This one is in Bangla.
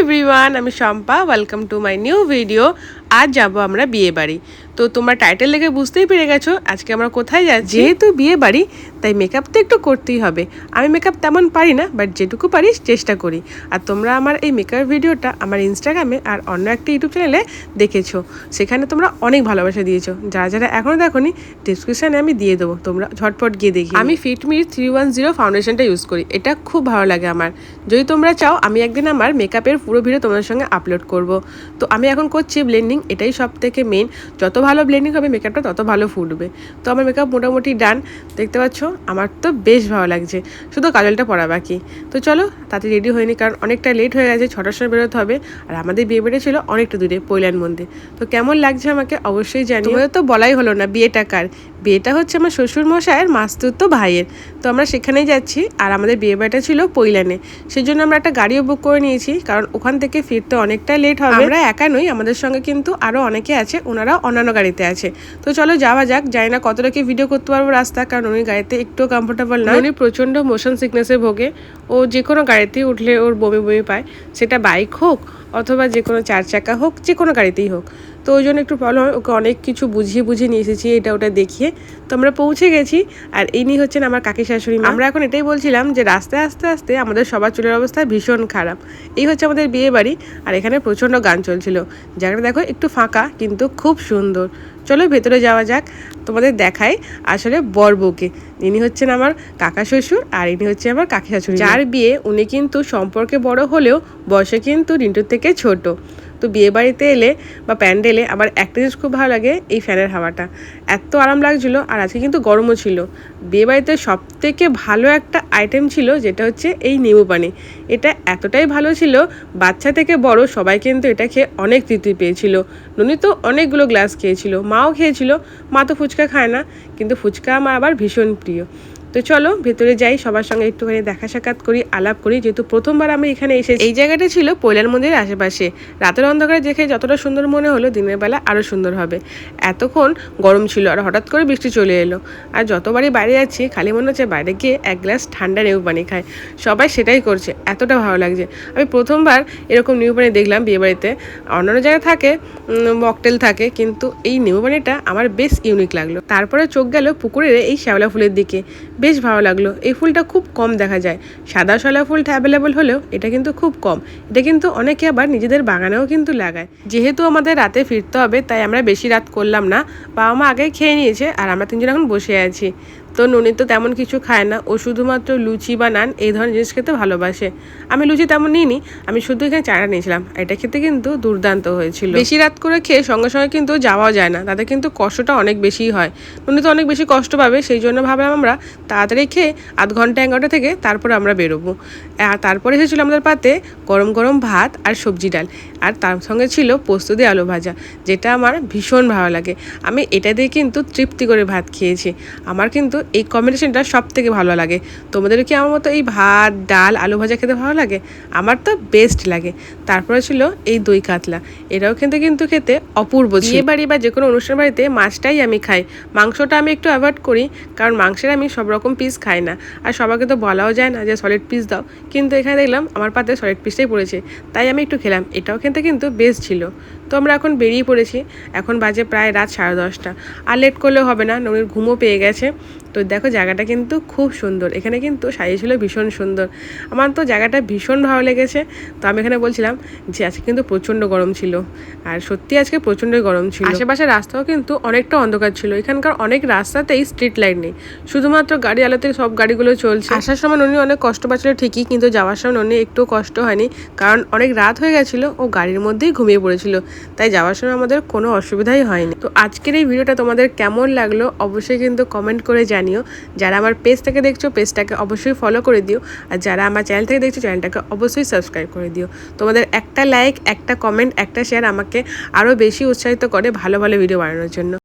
এভরিওয়ান আমি Shampa welcome to my new video আজ যাব আমরা বিয়ে বাড়ি। তো তোমরা টাইটেল দেখে বুঝতেই পেরে গেছো আজকে আমরা কোথায় যাচ্ছি। যেহেতু বিয়ে বাড়ি, তাই মেকআপ তো একটু করতেই হবে। আমি মেকআপ তেমন পারি না বাট যেটুকু পারি চেষ্টা করি। আর তোমরা আমার এই মেকআপ ভিডিওটা আমার ইনস্টাগ্রামে আর অন্য একটা ইউটিউব চ্যানেলে দেখেছ। সেখানে তোমরা অনেক ভালোবাসা দিয়েছ। যারা যারা এখনও দেখোনি ডিসক্রিপশানে আমি দিয়ে দেবো। তোমরা ঝটপট গিয়ে দেখি আমি ফিটমির থ্রি ওয়ান জিরো ফাউন্ডেশনটা ইউজ করি। এটা খুব ভালো লাগে আমার। যদি তোমরা চাও, আমি একদিন আমার মেকআপের পুরো ভিডিও তোমাদের সঙ্গে আপলোড করব। তো আমি এখন করছি ব্লেন্ডিং এটাই সব থেকে মেন যত ভালো ব্লেন্ডিং হবে মেকআপটা তত ভালো ফুটবে। তো আমার মেকআপ মোটামুটি ডান দেখতে পাচ্ছ আমার তো বেশ ভালো লাগছে। শুধু কাজলটা পরা বাকি। তো চলো তাতে রেডি হয়নি কারণ অনেকটা লেট হয়ে গেছে ছটার সময় বেরোতে হবে। আর আমাদের বিয়ে বাড়ি ছিল অনেকটা দূরে পৈলান মন্দির। তো কেমন লাগছে আমাকে অবশ্যই জানি তো বলাই হলো না বিয়েটা কার। বিয়েটা হচ্ছে আমার শ্বশুর মশাইয়ের মাস্তুতো ভাইয়ের। তো আমরা সেখানেই যাচ্ছি। আর আমাদের বিয়ে বাড়িটা ছিল পৈলানে। সেই জন্য আমরা একটা গাড়িও বুক করে নিয়েছি। কারণ ওখান থেকে ফিরতে অনেকটা লেট হবে। আমরা একা নই আমাদের সঙ্গে কিন্তু আরও অনেকে আছে, ওনারা অন্যান্য গাড়িতে আছে। তো চলো যাওয়া যাক, জানি না কতটা কি ভিডিও করতে পারব রাস্তা, কারণ উনি গাড়িতে একটু কমফোর্টেবল না। উনি প্রচণ্ড মোশন সিকনেসে ভোগে। ও যে কোনো গাড়িতেই উঠলে ওর বমি বমি পায়। সেটা বাইক হোক, অথবা যে কোনো চার চাকা হোক, যে কোনো গাড়িতেই হোক। তো ওই জন্য একটু প্রবলেম হয়। ওকে অনেক কিছু বুঝিয়ে বুঝিয়ে নিয়ে এসেছি, এটা ওটা দেখিয়ে। তো আমরা পৌঁছে গেছি, আর ইনি হচ্ছেন আমার কাকি শাশুড়ি আমরা এখন এটাই বলছিলাম যে, রাস্তায় আস্তে আস্তে আমাদের সবার চুলের অবস্থা ভীষণ খারাপ। এই হচ্ছে আমাদের বিয়ে বাড়ি, আর এখানে প্রচণ্ড গান চলছিল। জায়গাটা দেখো একটু ফাঁকা, কিন্তু খুব সুন্দর। চলো ভেতরে যাওয়া যাক, তোমাদের দেখাই আসলে বর বউকে ইনি হচ্ছেন আমার কাকা শ্বশুর, আর ইনি হচ্ছে আমার কাকি শাশুড়ি যার বিয়ে উনি কিন্তু সম্পর্কে বড় হলেও বয়সে কিন্তু রিন্টুর থেকে ছোট। তো বিয়ে বাড়িতে এলে বা প্যান্ডেলে আমার একটা জিনিস খুব ভালো লাগে, এই ফ্যানের হাওয়াটা। এত আরাম লাগছিল আর আজকে কিন্তু গরমও ছিল। বিয়ে বাড়িতে সব থেকে ভালো একটা আইটেম ছিল যেটা হচ্ছে এই নিম্বু পানি। এটা এতটাই ভালো ছিল, বাচ্চা থেকে বড় সবাই কিন্তু এটা খেয়ে অনেক তৃপ্তি পেয়েছিল। ননি তো অনেকগুলো গ্লাস খেয়েছিল, মাও খেয়েছিল, মা তো ফুচকা খায় না, কিন্তু ফুচকা আমার আবার ভীষণ প্রিয়। তো চলো, ভেতরে যাই, সবার সঙ্গে একটুখানি দেখা সাক্ষাৎ করি, আলাপ করি। যেহেতু প্রথমবার আমি এখানে এসে এই জায়গাটা ছিল পৈলার মন্দিরের আশেপাশে। রাতের অন্ধকারে দেখে যতটা সুন্দর মনে হলো, দিনের বেলা আরও সুন্দর হবে। এতক্ষণ গরম ছিল আর হঠাৎ করে বৃষ্টি চলে এলো। আর যতবারই বাইরে যাচ্ছি, খালি মনে হচ্ছে বাইরে গিয়ে এক গ্লাস ঠান্ডা নেউ পানি খায় সবাই সেটাই করছে, এতটা ভালো লাগছে। আমি প্রথমবার এরকম নিউ পানি দেখলাম বিয়েবাড়িতে। অন্যান্য জায়গায় থাকে মকটেল থাকে, কিন্তু এই নিউ পানিটা আমার বেশ ইউনিক লাগল। তারপরে চোখ গেল পুকুরের এই শ্যাওলা ফুলের দিকে। বেশ ভালো লাগল। এই ফুলটা খুব কম দেখা যায়। সাদা শলা ফুলটা অ্যাভেলেবল হলেও এটা কিন্তু খুব কম। এটা কিন্তু অনেকে আবার নিজেদের বাগানেও কিন্তু লাগায়। যেহেতু আমাদের রাতে ফিরতে হবে, তাই আমরা বেশি রাত করলাম না। বাবা মা আগে খেয়ে নিয়েছে আর আমরা তিনজন এখন বসে আছি। তো ননি তো তেমন কিছু খায় না। ও শুধুমাত্র লুচি বা নান এই ধরনের জিনিস খেতে ভালোবাসে। আমি লুচি তেমন নিইনি, আমি শুধু এখানে চাটা নিয়েছিলাম। এটা খেতে কিন্তু দুর্দান্ত হয়েছিল। বেশি রাত করে খেয়ে সঙ্গে সঙ্গে কিন্তু যাওয়াও যায় না। তাতে কিন্তু কষ্টটা অনেক বেশিই হয়। ননি তো অনেক বেশি কষ্ট পাবে, সেই জন্য ভাবলাম আমরা তাড়াতাড়ি খেয়ে আধ ঘণ্টা ঘণ্টা থেকে তারপরে আমরা বেরোবো। আর তারপরে এসেছিল আমাদের পাতে গরম গরম ভাত আর সবজি ডাল। আর তার সঙ্গে ছিল পোস্ত দিয়ে আলু ভাজা, যেটা আমার ভীষণ ভালো লাগে। আমি এটা দিয়ে কিন্তু তৃপ্তি করে ভাত খেয়েছি। আমার কিন্তু এই কম্বিনেশনটা সব থেকে ভালো লাগে। তোমাদের কি আমার মতো এই ভাত, ডাল, আলু ভাজা খেতে ভালো লাগে? আমার তো বেস্ট লাগে। তারপরে ছিল এই দই কাতলা। এটাও কিন্তু কিন্তু খেতে অপূর্ব বিয়ে বাড়ি বা যে কোনো অনুষ্ঠান বাড়িতে মাছটাই আমি খাই। মাংসটা আমি একটু অ্যাভয়েড করি, কারণ মাংসের আমি সব রকম পিস খাই না। আর সবাইকে তো বলাও যায় না যে সলিড পিস দাও। কিন্তু এখানে দেখলাম আমার পাতে সলিড পিসটাই পড়েছে। তাই আমি একটু খেলাম। এটাও খেতে কিন্তু বেস্ট ছিল। তো আমরা এখন বেরিয়ে পড়েছি। এখন বাজে প্রায় রাত সাড়ে দশটা। আর লেট করলেও হবে না। ননির ঘুমও পেয়ে গেছে। তো দেখো জায়গাটা কিন্তু খুব সুন্দর। এখানে কিন্তু সাজিয়েছিল ভীষণ সুন্দর। আমার তো জায়গাটা ভীষণ ভালো লেগেছে। তো আমি এখানে বলছিলাম যে আজকে কিন্তু প্রচণ্ড গরম ছিল। আর সত্যি আজকে প্রচণ্ড গরম ছিল। আশেপাশে রাস্তাও কিন্তু অনেকটা অন্ধকার ছিল। এখানকার অনেক রাস্তাতেই স্ট্রিট লাইট নেই। শুধুমাত্র গাড়ি আলোতে সব গাড়িগুলো চলছে। আসার সময় ননি অনেক কষ্ট পাচ্ছিল ঠিকই কিন্তু যাওয়ার সময় ননি একটু কষ্ট হয়নি। কারণ অনেক রাত হয়ে গেছিল ও গাড়ির মধ্যেই ঘুমিয়ে পড়েছিল। তাই যাওয়ার সময় আমাদের কোনো অসুবিধাই হয়নি। তো আজকের এই ভিডিওটা তোমাদের কেমন লাগল অবশ্যই কিন্তু কমেন্ট করে জানিও। যারা আমার পেজ থেকে দেখছ, পেজটাকে অবশ্যই ফলো করে দিও। আর যারা আমার চ্যানেল থেকে দেখছ চ্যানেলটাকে অবশ্যই সাবস্ক্রাইব করে দিও। তোমাদের একটা লাইক একটা কমেন্ট একটা শেয়ার আমাকে আরও বেশি উৎসাহিত করে ভালো ভালো ভিডিও বানানোর জন্য।